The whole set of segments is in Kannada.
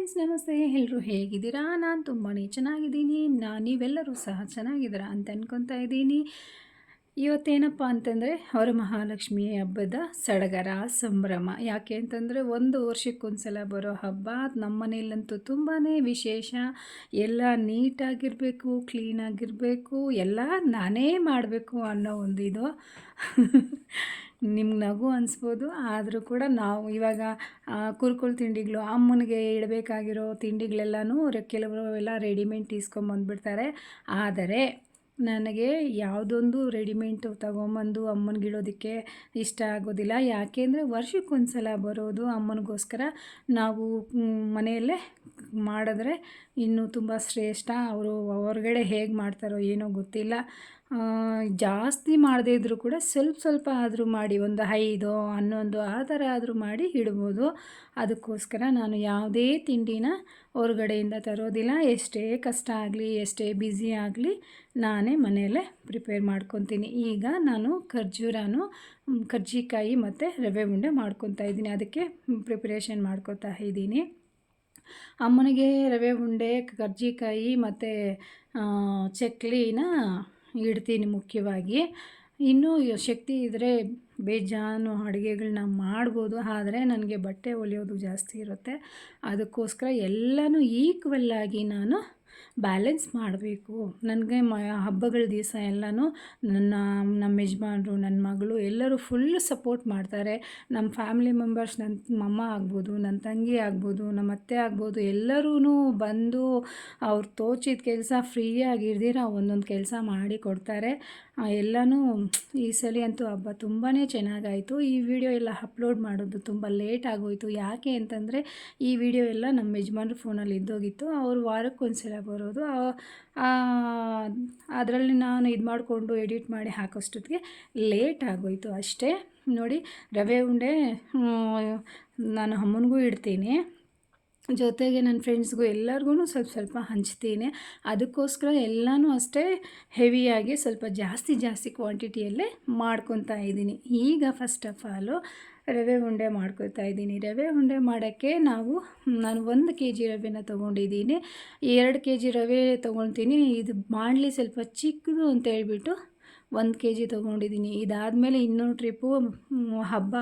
ಫ್ರೆಂಡ್ಸ್, ನಮಸ್ತೆ. ಎಲ್ಲರೂ ಹೇಗಿದ್ದೀರಾ? ನಾನು ತುಂಬಾ ಚೆನ್ನಾಗಿದ್ದೀನಿ. ನಾನು ನೀವೆಲ್ಲರೂ ಸಹ ಚೆನ್ನಾಗಿದ್ದೀರಾ ಅಂತ ಅನ್ಕೊತಾ ಇದ್ದೀನಿ. ಇವತ್ತೇನಪ್ಪ ಅಂತಂದರೆ, ಅವರ ಮಹಾಲಕ್ಷ್ಮಿ ಹಬ್ಬದ ಸಡಗರ, ಸಂಭ್ರಮ. ಯಾಕೆ ಅಂತಂದರೆ, ಒಂದು ವರ್ಷಕ್ಕೊಂದ್ಸಲ ಬರೋ ಹಬ್ಬ ನಮ್ಮ ಮನೆಯಲ್ಲಂತೂ ತುಂಬಾ ವಿಶೇಷ. ಎಲ್ಲ ನೀಟಾಗಿರಬೇಕು, ಕ್ಲೀನಾಗಿರಬೇಕು, ಎಲ್ಲ ನಾನೇ ಮಾಡಬೇಕು ಅನ್ನೋ ಒಂದು ಇದು. ನಿಮ್ಗೆ ನಗು ಅನಿಸ್ಬೋದು, ಆದರೂ ಕೂಡ ನಾವು ಇವಾಗ ಕುರ್ಕುಲ್ ತಿಂಡಿಗಳು, ಅಮ್ಮನಿಗೆ ಇಡಬೇಕಾಗಿರೋ ತಿಂಡಿಗಳೆಲ್ಲನೂ ಕೆಲವರು ಎಲ್ಲ ರೆಡಿಮೇಡ್ ಇಸ್ಕೊಂಬಂದ್ಬಿಡ್ತಾರೆ ಆದರೆ ನನಗೆ ಯಾವುದೊಂದು ರೆಡಿಮೇಡ್ ತಗೊಂಬಂದು ಅಮ್ಮನಿಗಿಡೋದಕ್ಕೆ ಇಷ್ಟ ಆಗೋದಿಲ್ಲ. ಯಾಕೆಂದರೆ ವರ್ಷಕ್ಕೊಂದ್ಸಲ ಬರೋದು ಅಮ್ಮನಿಗೋಸ್ಕರ. ನಾವು ಮನೆಯಲ್ಲೇ ಮಾಡಿದ್ರೆ ಇನ್ನೂ ತುಂಬ ಶ್ರೇಷ್ಠ. ಅವರು ಹೊರಗಡೆ ಹೇಗೆ ಮಾಡ್ತಾರೋ ಏನೋ ಗೊತ್ತಿಲ್ಲ. ಜಾಸ್ತಿ ಮಾಡದೇ ಇದ್ದರೂ ಕೂಡ ಸ್ವಲ್ಪ ಸ್ವಲ್ಪ ಆದರೂ ಮಾಡಿ, ಒಂದು ಐದು, ಹನ್ನೊಂದು ಆ ಥರ ಆದರೂ ಮಾಡಿ ಇಡ್ಬೋದು. ಅದಕ್ಕೋಸ್ಕರ ನಾನು ಯಾವುದೇ ತಿಂಡಿನ ಹೊರಗಡೆಯಿಂದ ತರೋದಿಲ್ಲ. ಎಷ್ಟೇ ಕಷ್ಟ ಆಗಲಿ, ಎಷ್ಟೇ ಬ್ಯುಸಿ ಆಗಲಿ ನಾನೇ ಮನೆಯಲ್ಲೇ ಪ್ರಿಪೇರ್ ಮಾಡ್ಕೊತೀನಿ. ಈಗ ನಾನು ಖರ್ಜೂರನು ಕರ್ಜಿಕಾಯಿ ಮತ್ತು ರವೆ ಉಂಡೆ ಮಾಡ್ಕೊತಾ ಇದ್ದೀನಿ. ಅದಕ್ಕೆ ಪ್ರಿಪ್ರೇಷನ್ ಮಾಡ್ಕೊತಾ ಇದ್ದೀನಿ. ಅಮ್ಮನಿಗೆ ರವೆ ಉಂಡೆ ಕರ್ಜಿಕಾಯಿ ಮತ್ತು ಚಕ್ಲಿನ ಇಡ್ತೀನಿ ಮುಖ್ಯವಾಗಿ. ಇನ್ನೂ ಶಕ್ತಿ ಇದ್ದರೆ ಬೇಜಾನು ಅಡುಗೆಗಳನ್ನ ಮಾಡ್ಬೋದು, ಆದರೆ ನನಗೆ ಬಟ್ಟೆ ಹೊಲಿಯೋದು ಜಾಸ್ತಿ ಇರುತ್ತೆ. ಅದಕ್ಕೋಸ್ಕರ ಎಲ್ಲನೂ ಈಕ್ವಲ್ಲಾಗಿ ನಾನು ಬ್ಯಾಲೆನ್ಸ್ ಮಾಡಬೇಕು. ನನಗೆ ಮ, ಹಬ್ಬಗಳ ದಿವಸ ಎಲ್ಲನೂ ನನ್ನ, ನಮ್ಮ ಯಜಮಾನರು, ನನ್ನ ಮಗಳು ಎಲ್ಲರೂ ಫುಲ್ ಸಪೋರ್ಟ್ ಮಾಡ್ತಾರೆ. ನಮ್ಮ ಫ್ಯಾಮಿಲಿ ಮೆಂಬರ್ಸ್ ನನ್ನ ಮಮ್ಮ ಆಗ್ಬೋದು ನನ್ನ ತಂಗಿ ಆಗ್ಬೋದು, ನಮ್ಮ ಅತ್ತೆ ಆಗ್ಬೋದು ಎಲ್ಲರೂ ಬಂದು ಅವ್ರು ತೋಚಿದ ಕೆಲಸ ಫ್ರೀಯಾಗಿ ಇರ್ದಿರ ಒಂದೊಂದು ಕೆಲಸ ಮಾಡಿ ಕೊಡ್ತಾರೆ. ಎಲ್ಲನೂ ಈ ಸಲ ಅಂತೂ ಹಬ್ಬ ತುಂಬಾ ಚೆನ್ನಾಗಾಯಿತು. ಈ ವಿಡಿಯೋ ಎಲ್ಲ ಅಪ್ಲೋಡ್ ಮಾಡೋದು ತುಂಬ ಲೇಟ್ ಆಗೋಯಿತು. ಯಾಕೆ ಅಂತಂದರೆ ಈ ವಿಡಿಯೋ ಎಲ್ಲ ನಮ್ಮ ಯಜಮಾನ್ರ ಫೋನಲ್ಲಿ ಇದ್ದೋಗಿತ್ತು ಅವರು ವಾರಕ್ಕೊಂದ್ಸಲ ಬರೋದು. ಅದರಲ್ಲಿ ನಾನು ಇದು ಮಾಡಿಕೊಂಡು ಎಡಿಟ್ ಮಾಡಿ ಹಾಕೋಷ್ಟೊತ್ತಿಗೆ ಲೇಟ್ ಆಗೋಯಿತು ಅಷ್ಟೇ. ನೋಡಿ, ರವೆ ಉಂಡೆ ನಾನು ಅಮ್ಮನಿಗೂ ಇಡ್ತೀನಿ. ಜೊತೆಗೆ ನನ್ನ ಫ್ರೆಂಡ್ಸ್ಗೂ ಎಲ್ಲರಿಗೂ ಸ್ವಲ್ಪ ಸ್ವಲ್ಪ ಹಂಚ್ತೀನಿ. ಅದಕ್ಕೋಸ್ಕರ ಎಲ್ಲನೂ ಅಷ್ಟೇ ಹೆವಿಯಾಗಿ ಸ್ವಲ್ಪ ಜಾಸ್ತಿ ಜಾಸ್ತಿ ಕ್ವಾಂಟಿಟಿಯಲ್ಲೇ ಮಾಡ್ಕೊತಾ ಇದ್ದೀನಿ. ಈಗ ಫಸ್ಟ್ ಆಫ್ ಆಲು ರವೆ ಉಂಡೆ ಮಾಡ್ಕೊಳ್ತಾ ಇದ್ದೀನಿ. ರವೆ ಉಂಡೆ ಮಾಡೋಕ್ಕೆ ನಾವು, ನಾನು ಒಂದು ಕೆ ಜಿ ರವೆನ ತೊಗೊಂಡಿದ್ದೀನಿ. ಎರಡು ಕೆ ಜಿ ರವೆ ತೊಗೊಳ್ತೀನಿ. ಇದು ಮಾಡಲಿ ಸ್ವಲ್ಪ ಚಿಕ್ಕದು ಅಂತ ಹೇಳ್ಬಿಟ್ಟು ಒಂದು ಕೆ ಜಿ ತೊಗೊಂಡಿದ್ದೀನಿ. ಇದಾದಮೇಲೆ ಇನ್ನೊಂದು ಟ್ರಿಪ್ಪು ಹಬ್ಬ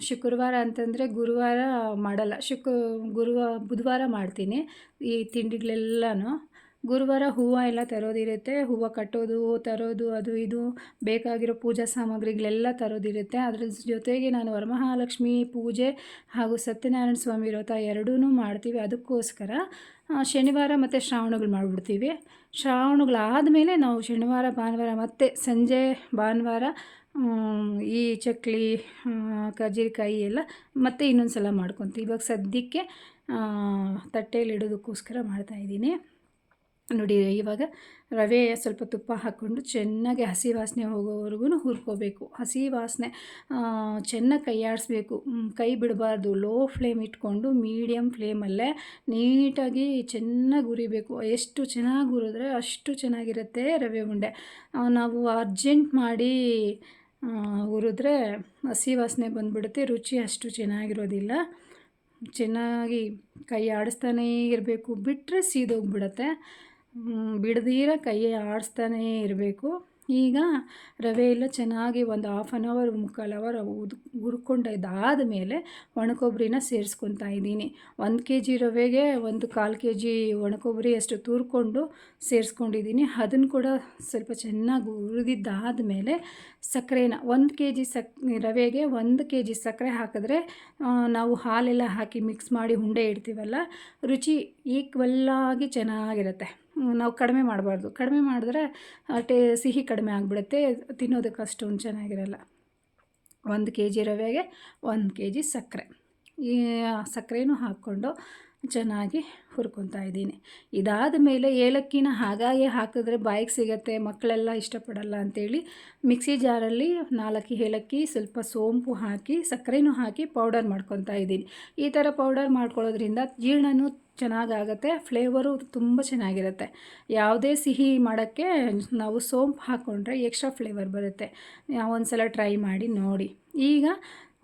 ಶುಕ್ರವಾರ ಅಂತಂದರೆ ಗುರುವಾರ ಮಾಡಲ್ಲ. ಶುಕ್ ಗುರುವ ಬುಧವಾರ ಮಾಡ್ತೀನಿ ಈ ತಿಂಡಿಗಳೆಲ್ಲನೂ. ಗುರುವಾರ ಹೂವು ಎಲ್ಲ ತರೋದಿರುತ್ತೆ, ಹೂವು ಕಟ್ಟೋದು, ತರೋದು, ಅದು ಇದು, ಬೇಕಾಗಿರೋ ಪೂಜಾ ಸಾಮಗ್ರಿಗಳೆಲ್ಲ ತರೋದಿರುತ್ತೆ. ಅದ್ರ ಜೊತೆಗೆ ನಾನು ವರಮಹಾಲಕ್ಷ್ಮಿ ಪೂಜೆ ಹಾಗೂ ಸತ್ಯನಾರಾಯಣ ಸ್ವಾಮಿ ವ್ರತ ಎರಡೂ ಮಾಡ್ತೀವಿ. ಅದಕ್ಕೋಸ್ಕರ ಶನಿವಾರ ಮತ್ತು ಶ್ರಾವಣಗಳು ಮಾಡಿಬಿಡ್ತೀವಿ. ಶ್ರಾವಣಗಳಾದಮೇಲೆ ನಾವು ಶನಿವಾರ, ಭಾನುವಾರ ಮತ್ತು ಸಂಜೆ, ಭಾನುವಾರ ಈ ಚಕ್ಲಿ ಕರ್ಜಿಕಾಯಿ ಎಲ್ಲ ಮತ್ತೆ ಇನ್ನೊಂದು ಸಲ ಮಾಡ್ಕೊತೀವಿ. ಇವಾಗ ಸದ್ಯಕ್ಕೆ ತಟ್ಟೆಯಲ್ಲಿ ಇಡೋದಕ್ಕೋಸ್ಕರ ಮಾಡ್ತಾಯಿದ್ದೀನಿ ನೋಡಿ, ಇವಾಗ ರವೆ ಸ್ವಲ್ಪ ತುಪ್ಪ ಹಾಕ್ಕೊಂಡು ಚೆನ್ನಾಗಿ ಹಸಿ ವಾಸನೆ ಹೋಗೋವರೆಗೂ ಹುರ್ಕೋಬೇಕು. ಹಸಿ ವಾಸನೆ ಚೆನ್ನಾಗಿ ಕೈಯಾಡಿಸ್ಬೇಕು. ಕೈ ಬಿಡಬಾರ್ದು. ಲೋ ಫ್ಲೇಮ್ ಇಟ್ಕೊಂಡು ಮೀಡಿಯಮ್ ಫ್ಲೇಮಲ್ಲೇ ನೀಟಾಗಿ ಚೆನ್ನಾಗಿ ಹುರಿಬೇಕು. ಎಷ್ಟು ಚೆನ್ನಾಗಿ ಹುರಿದ್ರೆ ಅಷ್ಟು ಚೆನ್ನಾಗಿರುತ್ತೆ ರವೆ ಉಂಡೆ. ನಾವು ಅರ್ಜೆಂಟ್ ಮಾಡಿ ಹುರಿದ್ರೆ ಹಸಿ ವಾಸನೆ ಬಂದುಬಿಡುತ್ತೆ, ರುಚಿ ಅಷ್ಟು ಚೆನ್ನಾಗಿರೋದಿಲ್ಲ. ಚೆನ್ನಾಗಿ ಕೈ ಆಡಿಸ್ತಾನೇ ಇರಬೇಕು. ಬಿಟ್ಟರೆ ಸೀದೋಗ್ಬಿಡತ್ತೆ. ಬಿಡದಿರ ಕೈ ಆಡಿಸ್ತಾನೇ ಇರಬೇಕು. ಈಗ ರವೆ ಎಲ್ಲ ಚೆನ್ನಾಗಿ ಒಂದು ಹಾಫ್ ಆನ್ ಅವರ್ ಮುಕ್ಕಾಲು ಅವರ್ ಉದ್ ಹುರ್ಕೊಂಡಿದ್ದಾದ ಮೇಲೆ ಒಣಕೊಬ್ಬರಿನ ಸೇರಿಸ್ಕೊತಾ ಇದ್ದೀನಿ. ಒಂದು ಕೆ ಜಿ ರವೆಗೆ ಒಂದು ಕಾಲು ಕೆ ಜಿ ಒಣಕೊಬ್ಬರಿ ಅಷ್ಟು ತೂರ್ಕೊಂಡು ಸೇರಿಸ್ಕೊಂಡಿದ್ದೀನಿ. ಅದನ್ನು ಕೂಡ ಸ್ವಲ್ಪ ಚೆನ್ನಾಗಿ ಹುರಿದಿದ್ದಾದ ಮೇಲೆ ಸಕ್ಕರೆನ ಒಂದು ಕೆ ಜಿ ಸಕ್, ರವೆಗೆ ಒಂದು ಕೆ ಜಿ ಸಕ್ಕರೆ ಹಾಕಿದ್ರೆ ನಾವು ಹಾಲೆಲ್ಲ ಹಾಕಿ ಮಿಕ್ಸ್ ಮಾಡಿ ಉಂಡೆ ಇಡ್ತೀವಲ್ಲ, ರುಚಿ ಈಕ್ವಲ್ಲಾಗಿ ಚೆನ್ನಾಗಿರುತ್ತೆ. ನಾವು ಕಡಿಮೆ ಮಾಡಬಾರ್ದು. ಕಡಿಮೆ ಮಾಡಿದ್ರೆ ಟೇ, ಸಿಹಿ ಕಡಿಮೆ ಆಗಿಬಿಡುತ್ತೆ. ತಿನ್ನೋದಕ್ಕೆ ಅಷ್ಟೊಂದು ಚೆನ್ನಾಗಿರಲ್ಲ. ಒಂದು ಕೆ ಜಿ ರವೆಗೆ ಒಂದು ಕೆ ಜಿ ಸಕ್ಕರೆ. ಈ ಸಕ್ಕರೆನೂ ಹಾಕ್ಕೊಂಡು ಚೆನ್ನಾಗಿ ಹುರ್ಕೊತಾ ಇದ್ದೀನಿ. ಇದಾದ ಮೇಲೆ ಏಲಕ್ಕಿನ ಹಾಗಾಗಿ ಹಾಕಿದ್ರೆ ಬಾಯಿಗೆ ಸಿಗತ್ತೆ, ಮಕ್ಕಳೆಲ್ಲ ಇಷ್ಟಪಡಲ್ಲ ಅಂಥೇಳಿ ಮಿಕ್ಸಿ ಜಾರಲ್ಲಿ ನಾಲ್ಕು ಏಲಕ್ಕಿ, ಸ್ವಲ್ಪ ಸೋಂಪು ಹಾಕಿ, ಸಕ್ಕರೆನೂ ಹಾಕಿ ಪೌಡರ್ ಮಾಡ್ಕೊತಾ ಇದ್ದೀನಿ. ಈ ಥರ ಪೌಡರ್ ಮಾಡ್ಕೊಳ್ಳೋದ್ರಿಂದ ಜೀರ್ಣನೂ ಚೆನ್ನಾಗಾಗತ್ತೆ, ಫ್ಲೇವರು ತುಂಬ ಚೆನ್ನಾಗಿರುತ್ತೆ. ಯಾವುದೇ ಸಿಹಿ ಮಾಡೋಕ್ಕೆ ನಾವು ಸೋಂಪು ಹಾಕ್ಕೊಂಡ್ರೆ ಎಕ್ಸ್ಟ್ರಾ ಫ್ಲೇವರ್ ಬರುತ್ತೆ. ಒಂದು ಸಲ ಟ್ರೈ ಮಾಡಿ ನೋಡಿ. ಈಗ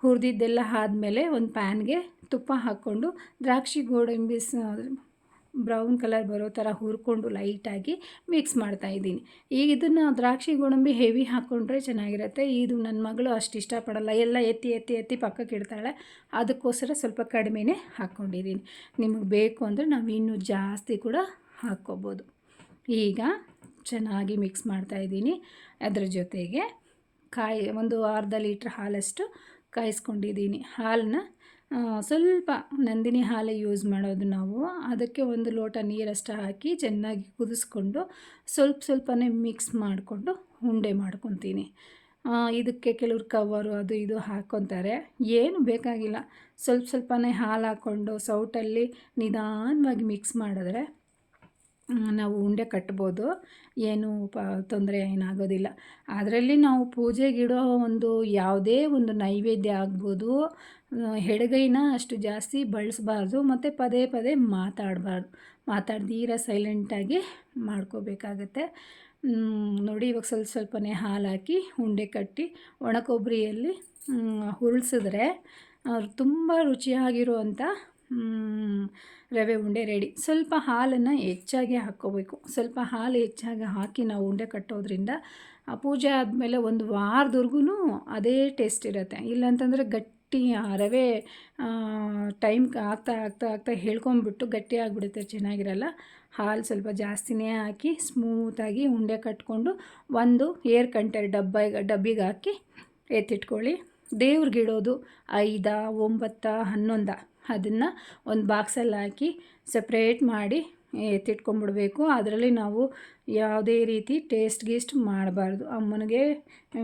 ಹುರಿದಿದ್ದೆಲ್ಲ ಆದಮೇಲೆ ಒಂದು ಪ್ಯಾನ್ಗೆ ತುಪ್ಪ ಹಾಕ್ಕೊಂಡು ದ್ರಾಕ್ಷಿ ಗೋಡಂಬಿ ಬ್ರೌನ್ ಕಲರ್ ಬರೋ ಥರ ಹುರ್ಕೊಂಡು ಲೈಟಾಗಿ ಮಿಕ್ಸ್ ಮಾಡ್ತಾಯಿದ್ದೀನಿ ಈಗ ಇದನ್ನು ದ್ರಾಕ್ಷಿ ಗೋಡಂಬಿ ಹೆವಿ ಹಾಕ್ಕೊಂಡ್ರೆ ಚೆನ್ನಾಗಿರುತ್ತೆ. ಇದು ನನ್ನ ಮಗಳು ಅಷ್ಟು ಇಷ್ಟಪಡಲ್ಲ. ಎಲ್ಲ ಎತ್ತಿ ಎತ್ತಿ ಎತ್ತಿ ಪಕ್ಕಕ್ಕೆ ಇಡ್ತಾಳೆ. ಅದಕ್ಕೋಸ್ಕರ ಸ್ವಲ್ಪ ಕಡಿಮೆನೇ ಹಾಕ್ಕೊಂಡಿದ್ದೀನಿ. ನಿಮಗೆ ಬೇಕು ಅಂದರೆ ನಾವು ಇನ್ನೂ ಜಾಸ್ತಿ ಕೂಡ ಹಾಕ್ಕೋಬೋದು. ಈಗ ಚೆನ್ನಾಗಿ ಮಿಕ್ಸ್ ಮಾಡ್ತಾಯಿದ್ದೀನಿ ಅದರ ಜೊತೆಗೆ ಕಾಯಿ ಒಂದು ಅರ್ಧ ಲೀಟ್ರ್ ಹಾಲಷ್ಟು ಕಾಯಿಸ್ಕೊಂಡಿದ್ದೀನಿ. ಹಾಲನ್ನ ಸ್ವಲ್ಪ ನಂದಿನಿ ಹಾಲೇ ಯೂಸ್ ಮಾಡೋದು ನಾವು. ಅದಕ್ಕೆ ಒಂದು ಲೋಟ ನೀರಷ್ಟು ಹಾಕಿ ಚೆನ್ನಾಗಿ ಕುದಿಸ್ಕೊಂಡು ಸ್ವಲ್ಪ ಸ್ವಲ್ಪನೇ ಮಿಕ್ಸ್ ಮಾಡಿಕೊಂಡು ಉಂಡೆ ಮಾಡ್ಕೊತೀನಿ. ಇದಕ್ಕೆ ಕೆಲವ್ರು ಕವರು ಅದು ಇದು ಹಾಕ್ಕೊತಾರೆ ಏನು ಬೇಕಾಗಿಲ್ಲ. ಸ್ವಲ್ಪ ಸ್ವಲ್ಪನೇ ಹಾಲು ಹಾಕ್ಕೊಂಡು ಸೌಟಲ್ಲಿ ನಿಧಾನವಾಗಿ ಮಿಕ್ಸ್ ಮಾಡಿದ್ರೆ ನಾವು ಉಂಡೆ ಕಟ್ಬೋದು. ಏನು ಪ, ತೊಂದರೆ ಏನಾಗೋದಿಲ್ಲ. ಅದರಲ್ಲಿ ನಾವು ಪೂಜೆಗಿಡೋ ಒಂದು ಯಾವುದೇ ಒಂದು ನೈವೇದ್ಯ ಆಗ್ಬೋದು. ಎಡಗೈನ ಅಷ್ಟು ಜಾಸ್ತಿ ಬಳಸಬಾರ್ದು, ಮತ್ತು ಪದೇ ಪದೇ ಮಾತಾಡಬಾರ್ದು. ಮಾತಾಡ್ದೀರ ಸೈಲೆಂಟಾಗಿ ಮಾಡ್ಕೋಬೇಕಾಗತ್ತೆ. ನೋಡಿ ಇವಾಗ ಸ್ವಲ್ಪ ಸ್ವಲ್ಪನೇ ಹಾಲು ಹಾಕಿ ಉಂಡೆ ಕಟ್ಟಿ ಒಣ ಕೊಬ್ಬರಿಯಲ್ಲಿ ಅವ್ರು ತುಂಬ ರುಚಿಯಾಗಿರುವಂಥ ರವೆ ಉಂಡೆ ರೆಡಿ ಸ್ವಲ್ಪ ಹಾಲನ್ನು ಹೆಚ್ಚಾಗಿ ಹಾಕ್ಕೋಬೇಕು. ಸ್ವಲ್ಪ ಹಾಲು ಹೆಚ್ಚಾಗಿ ಹಾಕಿ ನಾವು ಉಂಡೆ ಕಟ್ಟೋದ್ರಿಂದ ಆ ಪೂಜೆ ಆದಮೇಲೆ ಒಂದು ವಾರದವರೆಗೂ ಅದೇ ಟೇಸ್ಟ್ ಇರುತ್ತೆ. ಇಲ್ಲಾಂತಂದರೆ ಗಟ್ಟಿ ರವೆ ಟೈಮ್ ಆಗ್ತಾ ಆಗ್ತಾ ಆಗ್ತಾ ಹೇಳ್ಕೊಂಬಿಟ್ಟು ಗಟ್ಟಿ ಆಗಿಬಿಡುತ್ತೆ, ಚೆನ್ನಾಗಿರಲ್ಲ. ಹಾಲು ಸ್ವಲ್ಪ ಜಾಸ್ತಿನೇ ಹಾಕಿ ಸ್ಮೂತಾಗಿ ಉಂಡೆ ಕಟ್ಕೊಂಡು ಒಂದು ಏರ್ ಕಂಟರ್ ಡಬ್ಬ, ಡಬ್ಬಿಗೆ ಹಾಕಿ ಎತ್ತಿಟ್ಕೊಳ್ಳಿ. ದೇವ್ರಿಗಿಡೋದು ಐದ, ಒಂಬತ್ತ, ಹನ್ನೊಂದ, ಅದನ್ನು ಒಂದು ಬಾಕ್ಸಲ್ಲಿ ಹಾಕಿ ಸಪ್ರೇಟ್ ಮಾಡಿ ಎತ್ತಿಟ್ಕೊಂಡ್ಬಿಡ್ಬೇಕು ಅದರಲ್ಲಿ ನಾವು ಯಾವುದೇ ರೀತಿ ಟೇಸ್ಟ್ ಗೀಸ್ಟ್ ಮಾಡಬಾರ್ದು. ಅಮ್ಮನಿಗೆ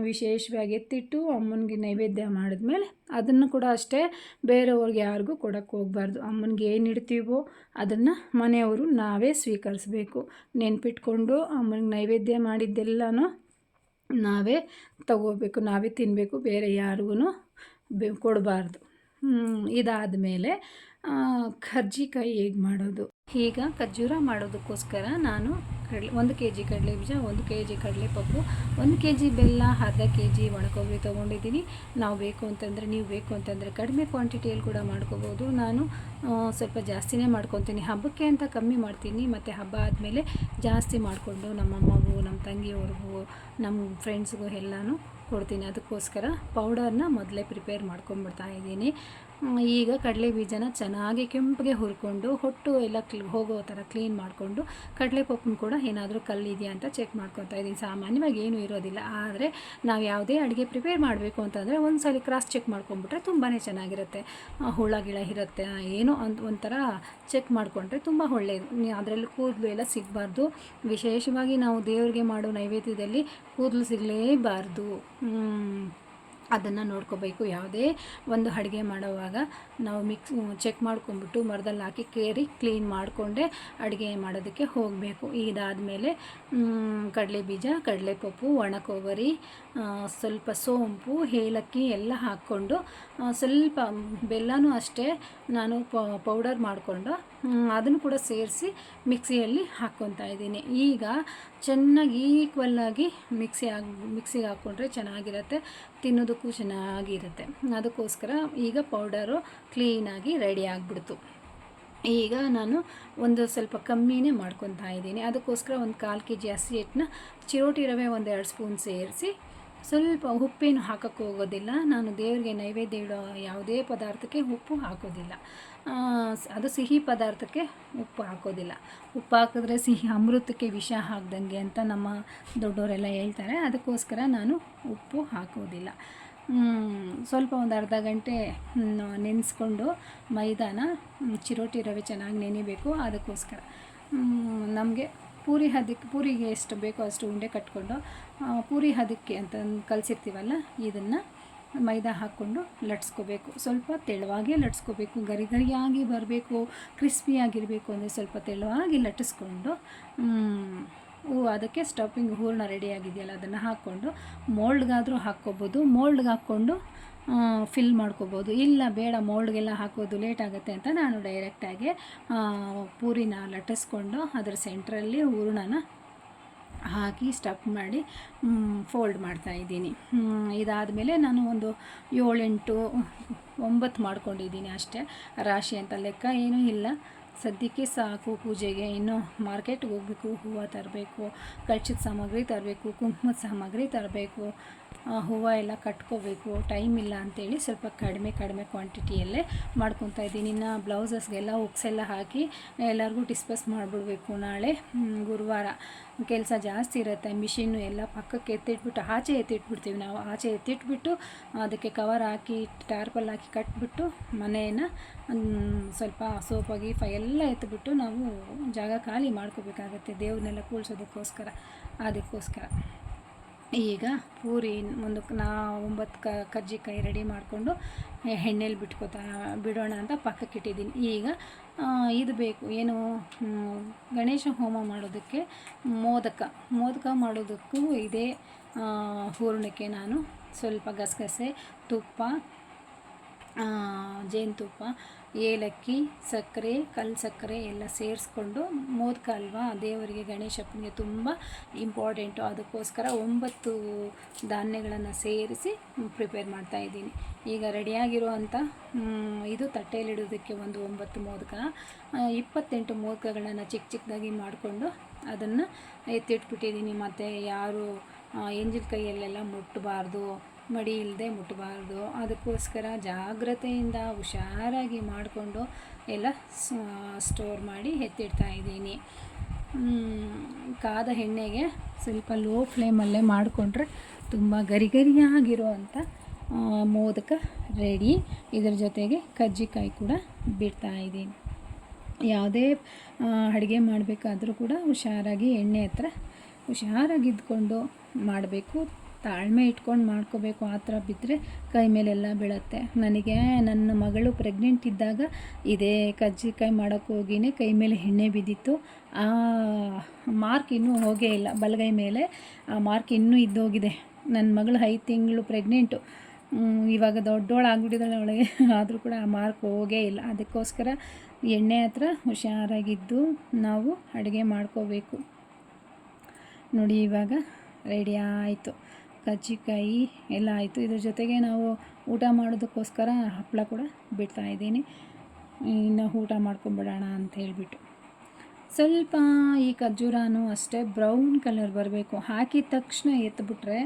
ವಿಶೇಷವಾಗಿ ಎತ್ತಿಟ್ಟು ಅಮ್ಮನಿಗೆ ನೈವೇದ್ಯ ಮಾಡಿದ್ಮೇಲೆ ಅದನ್ನು ಕೂಡ ಅಷ್ಟೇ ಬೇರೆಯವ್ರಿಗೆ ಯಾರಿಗೂ ಕೊಡೋಕ್ಕೆ ಹೋಗ್ಬಾರ್ದು. ಅಮ್ಮನಿಗೆ ಏನು ಇಡ್ತೀವೋ ಅದನ್ನು ಮನೆಯವರು ನಾವೇ ಸ್ವೀಕರಿಸ್ಬೇಕು. ನೆನ್ಪಿಟ್ಕೊಂಡು ಅಮ್ಮನಿಗೆ ನೈವೇದ್ಯ ಮಾಡಿದ್ದೆಲ್ಲನೂ ನಾವೇ ತಗೋಬೇಕು, ನಾವೇ ತಿನ್ನಬೇಕು ಬೇರೆ ಯಾರಿಗೂ ಬೆ, ಕೊಡಬಾರ್ದು. ಇದಾದ ಮೇಲೆ ಕರ್ಜಿಕಾಯಿ ಹೇಗೆ ಮಾಡೋದು? ಈಗ ಖರ್ಜೂರ ಮಾಡೋದಕ್ಕೋಸ್ಕರ ನಾನು ಕಡಲೆ, ಒಂದು ಕೆ ಜಿ ಕಡಲೆ ಬೀಜ, ಒಂದು ಕೆ ಜಿ ಕಡಲೆಪಪ್ಪು, ಒಂದು ಕೆ ಜಿ ಬೆಲ್ಲ, ಅರ್ಧ ಕೆ ಜಿ ಒಣಕೊಬ್ಬರಿ ತೊಗೊಂಡಿದ್ದೀನಿ. ನಾವು ಬೇಕು ಅಂತಂದರೆ, ನೀವು ಬೇಕು ಅಂತಂದರೆ ಕಡಿಮೆ ಕ್ವಾಂಟಿಟಿಯಲ್ಲಿ ಕೂಡ ಮಾಡ್ಕೋಬೋದು. ನಾನು ಸ್ವಲ್ಪ ಜಾಸ್ತಿನೇ ಮಾಡ್ಕೊತೀನಿ. ಹಬ್ಬಕ್ಕೆ ಅಂತ ಕಮ್ಮಿ ಮಾಡ್ತೀನಿ. ಮತ್ತು ಹಬ್ಬ ಆದಮೇಲೆ ಜಾಸ್ತಿ ಮಾಡಿಕೊಂಡು ನಮ್ಮಮ್ಮಗೂ ನಮ್ಮ ತಂಗಿಯವ್ರಿಗೂ, ನಮ್ಮ ಫ್ರೆಂಡ್ಸ್ಗೂ ಎಲ್ಲನೂ ಕೊಡ್ತೀನಿ. ಅದಕ್ಕೋಸ್ಕರ ಪೌಡರ್ನ ಮೊದಲೇ ಪ್ರಿಪೇರ್ ಮಾಡ್ಕೊಂಬಿಡ್ತಾ ಇದ್ದೀನಿ. ಈಗ ಕಡಲೆ ಬೀಜನ ಚೆನ್ನಾಗಿ ಕೆಂಪಿಗೆ ಹುರ್ಕೊಂಡು ಹೊಟ್ಟು ಎಲ್ಲ ಕ್ಲಿ ಹೋಗೋ ಥರ ಕ್ಲೀನ್ ಮಾಡಿಕೊಂಡು ಕಡಲೆ ಕಡಲೆಪಪ್ಪನ್ನು ಕೂಡ ಏನಾದರೂ ಕಲ್ಲಿದೆಯಾ ಅಂತ ಚೆಕ್ ಮಾಡ್ಕೊತಾ ಇದ್ದೀನಿ. ಸಾಮಾನ್ಯವಾಗಿ ಏನೂ ಇರೋದಿಲ್ಲ. ಆದರೆ ನಾವು ಯಾವುದೇ ಅಡುಗೆ ಪ್ರಿಪೇರ್ ಮಾಡಬೇಕು ಅಂತಂದರೆ ಒಂದು ಸಲ ಕ್ರಾಸ್ ಚೆಕ್ ಮಾಡ್ಕೊಂಬಿಟ್ರೆ ತುಂಬಾ ಚೆನ್ನಾಗಿರುತ್ತೆ ಹುಳ ಗಿಳ ಇರುತ್ತೆ ಏನೋ ಅಂತ ಒಂಥರ ಚೆಕ್ ಮಾಡಿಕೊಂಡ್ರೆ ತುಂಬ ಒಳ್ಳೆಯದು ಅದರಲ್ಲಿ ಕೂದಲು ಎಲ್ಲ ಸಿಗಬಾರ್ದು. ವಿಶೇಷವಾಗಿ ನಾವು ದೇವರಿಗೆ ಮಾಡೋ ನೈವೇದ್ಯದಲ್ಲಿ ಕೂದಲು ಸಿಗಲೇಬಾರ್ದು. ಅದನ್ನು ನೋಡ್ಕೋಬೇಕು. ಯಾವುದೇ ಒಂದು ಅಡುಗೆ ಮಾಡುವಾಗ ನಾವು ಮಿಕ್ಸ್, ಚೆಕ್ ಮಾಡ್ಕೊಂಬಿಟ್ಟು ಮರದಲ್ಲಿ ಹಾಕಿ ಕೇರಿ ಕ್ಲೀನ್ ಮಾಡಿಕೊಂಡೆ ಅಡುಗೆ ಮಾಡೋದಕ್ಕೆ ಹೋಗಬೇಕು. ಇದಾದಮೇಲೆ ಕಡಲೆ ಬೀಜ, ಕಡಲೆಪಪ್ಪು ಒಣ ಕೊಬ್ಬರಿ ಸ್ವಲ್ಪ ಸೋಂಪು, ಏಲಕ್ಕಿ ಎಲ್ಲ ಹಾಕ್ಕೊಂಡು ಸ್ವಲ್ಪ ಬೆಲ್ಲನೂ ಅಷ್ಟೇ ನಾನು ಪೌಡರ್ ಮಾಡಿಕೊಂಡು ಅದನ್ನು ಕೂಡ ಸೇರಿಸಿ ಮಿಕ್ಸಿಯಲ್ಲಿ ಹಾಕ್ಕೊತಾ ಇದ್ದೀನಿ. ಈಗ ಚೆನ್ನಾಗಿ ಈಕ್ವಲ್ಲಾಗಿ ಮಿಕ್ಸಿ ಆಗಿ, ಮಿಕ್ಸಿಗೆ ಹಾಕ್ಕೊಂಡ್ರೆ ಚೆನ್ನಾಗಿರುತ್ತೆ, ತಿನ್ನೋದಕ್ಕೂ ಚೆನ್ನಾಗಿರುತ್ತೆ. ಅದಕ್ಕೋಸ್ಕರ ಈಗ ಪೌಡರು ಕ್ಲೀನಾಗಿ ರೆಡಿ ಆಗಿಬಿಡ್ತು. ಈಗ ನಾನು ಒಂದು ಸ್ವಲ್ಪ ಕಮ್ಮಿನೇ ಮಾಡ್ಕೊತಾ ಇದ್ದೀನಿ. ಅದಕ್ಕೋಸ್ಕರ ಒಂದು ಕಾಲು ಕೆ ಜಿ ಹಸಿ ಹಿಟ್ಟನ್ನ ಚಿರೋಟಿ ರವೆ ಒಂದು ಎರಡು ಸ್ಪೂನ್ ಸೇರಿಸಿ ಸ್ವಲ್ಪ ಉಪ್ಪೇನು ಹಾಕೋಕ್ಕೆ ಹೋಗೋದಿಲ್ಲ. ನಾನು ದೇವರಿಗೆ ನೈವೇದ್ಯ ಇಡೋ ಯಾವುದೇ ಪದಾರ್ಥಕ್ಕೆ ಉಪ್ಪು ಹಾಕೋದಿಲ್ಲ. ಅದು ಸಿಹಿ ಪದಾರ್ಥಕ್ಕೆ ಉಪ್ಪು ಹಾಕೋದಿಲ್ಲ. ಉಪ್ಪು ಹಾಕಿದ್ರೆ ಸಿಹಿ ಅಮೃತಕ್ಕೆ ವಿಷ ಹಾಕ್ದಂಗೆ ಅಂತ ನಮ್ಮ ದೊಡ್ಡವರೆಲ್ಲ ಹೇಳ್ತಾರೆ. ಅದಕ್ಕೋಸ್ಕರ ನಾನು ಉಪ್ಪು ಹಾಕೋದಿಲ್ಲ. ಸ್ವಲ್ಪ ಒಂದು ಅರ್ಧ ಗಂಟೆ ನೆನೆಸ್ಕೊಂಡು ಮೈದಾನ ಚಿರೋಟಿ ರವೆ ಚೆನ್ನಾಗಿ ನೆನಿಬೇಕು ಅದಕ್ಕೋಸ್ಕರ. ನಮಗೆ ಪೂರಿ ಹದಕ್ಕೆ ಪೂರಿಗೆ ಎಷ್ಟು ಬೇಕೋ ಅಷ್ಟು ಉಂಡೆ ಕಟ್ಕೊಂಡು ಪೂರಿ ಹದಕ್ಕೆ ಅಂತ ಕಲಿಸಿರ್ತೀವಲ್ಲ, ಇದನ್ನು ಮೈದಾ ಹಾಕ್ಕೊಂಡು ಲಟ್ಸ್ಕೋಬೇಕು. ಸ್ವಲ್ಪ ತೆಳುವಾಗೇ ಲಟ್ಸ್ಕೋಬೇಕು. ಗರಿ ಗರಿಯಾಗಿ ಬರಬೇಕು, ಕ್ರಿಸ್ಪಿಯಾಗಿರಬೇಕು ಅಂದರೆ ಸ್ವಲ್ಪ ತೆಳುವಾಗಿ ಲಟ್ಟಿಸ್ಕೊಂಡು ಹೂ ಅದಕ್ಕೆ ಸ್ಟಫಿಂಗ್ ಹೂರಣ ರೆಡಿಯಾಗಿದೆಯಲ್ಲ ಅದನ್ನು ಹಾಕ್ಕೊಂಡು ಮೋಲ್ಡ್ಗಾದರೂ ಹಾಕ್ಕೋಬೋದು. ಮೋಲ್ಡ್ಗೆ ಹಾಕ್ಕೊಂಡು ಫಿಲ್ ಮಾಡ್ಕೋಬೋದು. ಇಲ್ಲ, ಬೇಡ, ಮೋಲ್ಡ್ಗೆಲ್ಲ ಹಾಕೋದು ಲೇಟ್ ಆಗುತ್ತೆ ಅಂತ ನಾನು ಡೈರೆಕ್ಟಾಗಿ ಪೂರಿನ ಲಟ್ಟಿಸ್ಕೊಂಡು ಅದರ ಸೆಂಟ್ರಲ್ಲಿ ಹೂರಣನ ಹಾಕಿ ಸ್ಟಫ್ ಮಾಡಿ ಫೋಲ್ಡ್ ಮಾಡ್ತಾ ಇದಾದ ಇದಾದಮೇಲೆ ನಾನು ಒಂದು ಏಳೆಂಟು, ಒಂಬತ್ತು ಮಾಡ್ಕೊಂಡಿದ್ದೀನಿ ಅಷ್ಟೇ. ರಾಶಿ ಅಂತ ಲೆಕ್ಕ ಏನೂ ಇಲ್ಲ. ಸದ್ಯಕ್ಕೆ ಸಾಕು ಪೂಜೆಗೆ. ಇನ್ನು ಮಾರ್ಕೆಟ್ಗೆ ಹೋಗಬೇಕು, ಹೂವು ತರಬೇಕು, ಕಳ್ಚಿದ ಸಾಮಗ್ರಿ ತರಬೇಕು, ಕುಂಕುಮದ ಸಾಮಗ್ರಿ ತರಬೇಕು ಹೂವು ಎಲ್ಲ ಕಟ್ಕೋಬೇಕು. ಟೈಮ್ ಇಲ್ಲ ಅಂತೇಳಿ ಸ್ವಲ್ಪ ಕಡಿಮೆ ಕಡಿಮೆ ಕ್ವಾಂಟಿಟಿಯಲ್ಲೇ ಮಾಡ್ಕೊತಾ ಇದ್ದೀನಿ. ಇನ್ನು ಬ್ಲೌಸಸ್ಗೆಲ್ಲ ಎಲ್ಲ ಹಾಕಿ ಎಲ್ಲರಿಗೂ ಡಿಸ್ಪಸ್ ಮಾಡಿಬಿಡ್ಬೇಕು ನಾಳೆ ಗುರುವಾರ. ಕೆಲಸ ಜಾಸ್ತಿ ಇರುತ್ತೆ ಮಿಷಿನ್ನು ಎಲ್ಲ ಪಕ್ಕಕ್ಕೆ ಎತ್ತಿಟ್ಬಿಟ್ಟು, ಆಚೆ ಎತ್ತಿಟ್ಬಿಡ್ತೀವಿ ನಾವು. ಆಚೆ ಎತ್ತಿಟ್ಬಿಟ್ಟು, ಅದಕ್ಕೆ ಕವರ್ ಹಾಕಿ ಟಾರ್ಪಲ್ ಹಾಕಿ ಕಟ್ಬಿಟ್ಟು, ಮನೆಯನ್ನು ಸ್ವಲ್ಪ ಸೋಪಾಗಿ ಫೈ ಎಲ್ಲ ಎತ್ತಿಬಿಟ್ಟು ನಾವು ಜಾಗ ಖಾಲಿ ಮಾಡ್ಕೋಬೇಕಾಗತ್ತೆ ದೇವ್ರನ್ನೆಲ್ಲ ಕೂಳ್ಸೋದಕ್ಕೋಸ್ಕರ ಅದಕ್ಕೋಸ್ಕರ. ಈಗ ಪೂರಿ ಒಂದು ನಾ ಒಂಬತ್ತು ಕ ಕಜ್ಜಿಕಾಯಿ ರೆಡಿ ಮಾಡಿಕೊಂಡು, ಎಣ್ಣೆಲಿ ಬಿಟ್ಕೋತಾ, ಬಿಡೋಣ ಅಂತ ಪಕ್ಕಕ್ಕೆ ಇಟ್ಟಿದ್ದೀನಿ ಈಗ ಇದು ಬೇಕು. ಏನು ಗಣೇಶ ಹೋಮ ಮಾಡೋದಕ್ಕೆ ಮೋದಕ. ಮೋದಕ ಮಾಡೋದಕ್ಕೂ ಇದೇ ಹೂರ್ಣಕ್ಕೆ ನಾನು ಸ್ವಲ್ಪ ಗಸಗಸೆ, ತುಪ್ಪ ಜೇನುತುಪ್ಪ ಏಲಕ್ಕಿ, ಸಕ್ಕರೆ, ಕಲ್ಲು ಸಕ್ಕರೆ ಎಲ್ಲ ಸೇರಿಸ್ಕೊಂಡು ಮೋದಕ ಅಲ್ವಾ ದೇವರಿಗೆ ಗಣೇಶಪ್ಪನಿಗೆ ತುಂಬ ಇಂಪಾರ್ಟೆಂಟು ಅದಕ್ಕೋಸ್ಕರ ಒಂಬತ್ತು ಧಾನ್ಯಗಳನ್ನು ಸೇರಿಸಿ ಪ್ರಿಪೇರ್ ಮಾಡ್ತಾ ಇದ್ದೀನಿ. ಈಗ ರೆಡಿಯಾಗಿರುವಂಥ ಇದು ತಟ್ಟೆಯಲ್ಲಿಡೋದಕ್ಕೆ ಒಂದು ಒಂಬತ್ತು ಮೋದಕ ಇಪ್ಪತ್ತೆಂಟು ಮೋದಕಗಳನ್ನು ಚಿಕ್ಕ ಚಿಕ್ಕದಾಗಿ ಮಾಡಿಕೊಂಡು ಅದನ್ನು ಎತ್ತಿಟ್ಬಿಟ್ಟಿದ್ದೀನಿ. ಮತ್ತು ಯಾರು ಎಂಜಿಲ್ ಕೈಯಲ್ಲೆಲ್ಲ ಮುಟ್ಟಬಾರ್ದು ಮಡಿ ಇಲ್ಲದೆ ಮುಟ್ಟಬಾರ್ದು ಅದಕ್ಕೋಸ್ಕರ ಜಾಗ್ರತೆಯಿಂದ ಹುಷಾರಾಗಿ ಮಾಡಿಕೊಂಡು ಎಲ್ಲ ಸ್ಟೋರ್ ಮಾಡಿ ಎತ್ತಿಡ್ತಾ ಇದ್ದೀನಿ. ಕಾದ ಎಣ್ಣೆಗೆ ಸ್ವಲ್ಪ ಲೋ ಫ್ಲೇಮಲ್ಲೇ ಮಾಡಿಕೊಂಡ್ರೆ ತುಂಬ ಗರಿ ಗರಿಯಾಗಿರುವಂಥ ಮೋದಕ ರೆಡಿ ಇದರ ಜೊತೆಗೆ ಕಜ್ಜಿಕಾಯಿ ಕೂಡ ಬಿಡ್ತಾ ಇದ್ದೀನಿ. ಯಾವುದೇ ಅಡುಗೆ ಮಾಡಬೇಕಾದರೂ ಕೂಡ ಹುಷಾರಾಗಿ ಎಣ್ಣೆ ಹತ್ರ ಹುಷಾರಾಗಿದ್ದುಕೊಂಡು ಮಾಡಬೇಕು. ತಾಳ್ಮೆ ಇಟ್ಕೊಂಡು ಮಾಡ್ಕೋಬೇಕು, ಆ ಥರ ಬಿದ್ದರೆ ಕೈ ಮೇಲೆಲ್ಲ ಬೀಳುತ್ತೆ. ನನಗೆ ನನ್ನ ಮಗಳು ಪ್ರೆಗ್ನೆಂಟ್ ಇದ್ದಾಗ ಇದೇ ಕಜ್ಜಿಕಾಯಿ ಮಾಡೋಕ್ಕೆ ಹೋಗಿನೇ ಕೈ ಮೇಲೆ ಎಣ್ಣೆ ಬಿದ್ದಿತ್ತು. ಆ ಮಾರ್ಕ್ ಇನ್ನೂ ಹೋಗೇ ಇಲ್ಲ. ಬಲಗೈ ಮೇಲೆ ಆ ಮಾರ್ಕ್ ಇನ್ನೂ ಇದ್ದೋಗಿದೆ. ನನ್ನ ಮಗಳು ಐದು ತಿಂಗಳು ಪ್ರೆಗ್ನೆಂಟು ಇವಾಗ ದೊಡ್ಡೋಳು ಆಗ್ಬಿಟ್ಟಿದ್ದಾಳೆ ಅವಳಿಗೆ ಆದರೂ ಕೂಡ ಆ ಮಾರ್ಕ್ ಹೋಗೇ ಇಲ್ಲ. ಅದಕ್ಕೋಸ್ಕರ ಎಣ್ಣೆ ಹತ್ರ ಹುಷಾರಾಗಿದ್ದು ನಾವು ಅಡುಗೆ ಮಾಡ್ಕೋಬೇಕು. ನೋಡಿ, ಇವಾಗ ರೆಡಿ ಆಯಿತು. ಕಜ್ಜಿಕಾಯಿ ಎಲ್ಲ ಆಯಿತು. ಇದ್ರ ಜೊತೆಗೆ ನಾವು ಊಟ ಮಾಡೋದಕ್ಕೋಸ್ಕರ ಹಪ್ಪಳ ಕೂಡ ಬಿಡ್ತಾ ಇದ್ದೀನಿ. ಇನ್ನು ಊಟ ಮಾಡ್ಕೊಂಬಿಡೋಣ ಅಂತ ಹೇಳಿಬಿಟ್ಟು. ಸ್ವಲ್ಪ ಈ ಖರ್ಜೂರನೂ ಅಷ್ಟೇ ಬ್ರೌನ್ ಕಲರ್ ಬರಬೇಕು. ಹಾಕಿದ ತಕ್ಷಣ ಎತ್ತಿಬಿಟ್ರೆ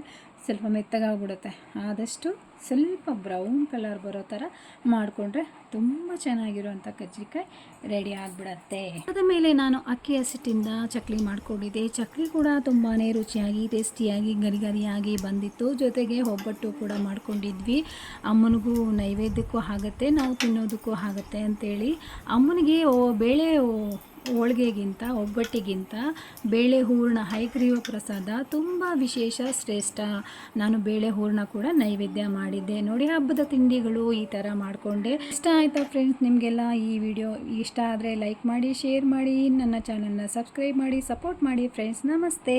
ಸ್ವಲ್ಪ ಮೆತ್ತಗಾಗ್ಬಿಡುತ್ತೆ. ಆದಷ್ಟು ಸ್ವಲ್ಪ ಬ್ರೌನ್ ಕಲರ್ ಬರೋ ಥರ ಮಾಡಿಕೊಂಡ್ರೆ ತುಂಬ ಚೆನ್ನಾಗಿರುವಂಥ ಕಜ್ಜಿಕಾಯಿ ರೆಡಿ ಆಗಿಬಿಡತ್ತೆ. ಅದ ಮೇಲೆ ನಾನು ಅಕ್ಕಿ ಹಸಿಟ್ಟಿಂದ ಚಕ್ಲಿ ಮಾಡಿಕೊಂಡಿದ್ದೆ. ಚಕ್ಲಿ ಕೂಡ ತುಂಬಾ ರುಚಿಯಾಗಿ, ಟೇಸ್ಟಿಯಾಗಿ, ಗರಿಗರಿಯಾಗಿ ಬಂದಿತ್ತು. ಜೊತೆಗೆ ಒಬ್ಬಟ್ಟು ಕೂಡ ಮಾಡ್ಕೊಂಡಿದ್ವಿ. ಅಮ್ಮನಿಗೂ ನೈವೇದ್ಯಕ್ಕೂ ಆಗುತ್ತೆ, ನಾವು ತಿನ್ನೋದಕ್ಕೂ ಆಗುತ್ತೆ ಅಂತೇಳಿ. ಅಮ್ಮನಿಗೆ ಓ, ಬೇಳೆ ಹೋಳಿಗೆಗಿಂತ, ಒಬ್ಬಟ್ಟಿಗಿಂತ ಬೇಳೆ ಹೂರ್ಣ, ಹೈಗ್ರೀವ ಪ್ರಸಾದ ತುಂಬ ವಿಶೇಷ, ಶ್ರೇಷ್ಠ. ನಾನು ಬೇಳೆ ಹೂರ್ಣ ಕೂಡ ನೈವೇದ್ಯ ಮಾಡಿದ್ದೆ. ನೋಡಿ ಹಬ್ಬದ ತಿಂಡಿಗಳು ಈ ಥರ ಮಾಡಿಕೊಂಡೆ. ಇಷ್ಟ ಆಯಿತಾ ಫ್ರೆಂಡ್ಸ್ ನಿಮಗೆಲ್ಲ ಈ ವಿಡಿಯೋ ಇಷ್ಟ ಆದರೆ ಲೈಕ್ ಮಾಡಿ ಶೇರ್ ಮಾಡಿ, ನನ್ನ ಚಾನಲ್ನ ಸಬ್ಸ್ಕ್ರೈಬ್ ಮಾಡಿ ಸಪೋರ್ಟ್ ಮಾಡಿ ಫ್ರೆಂಡ್ಸ್ ನಮಸ್ತೆ.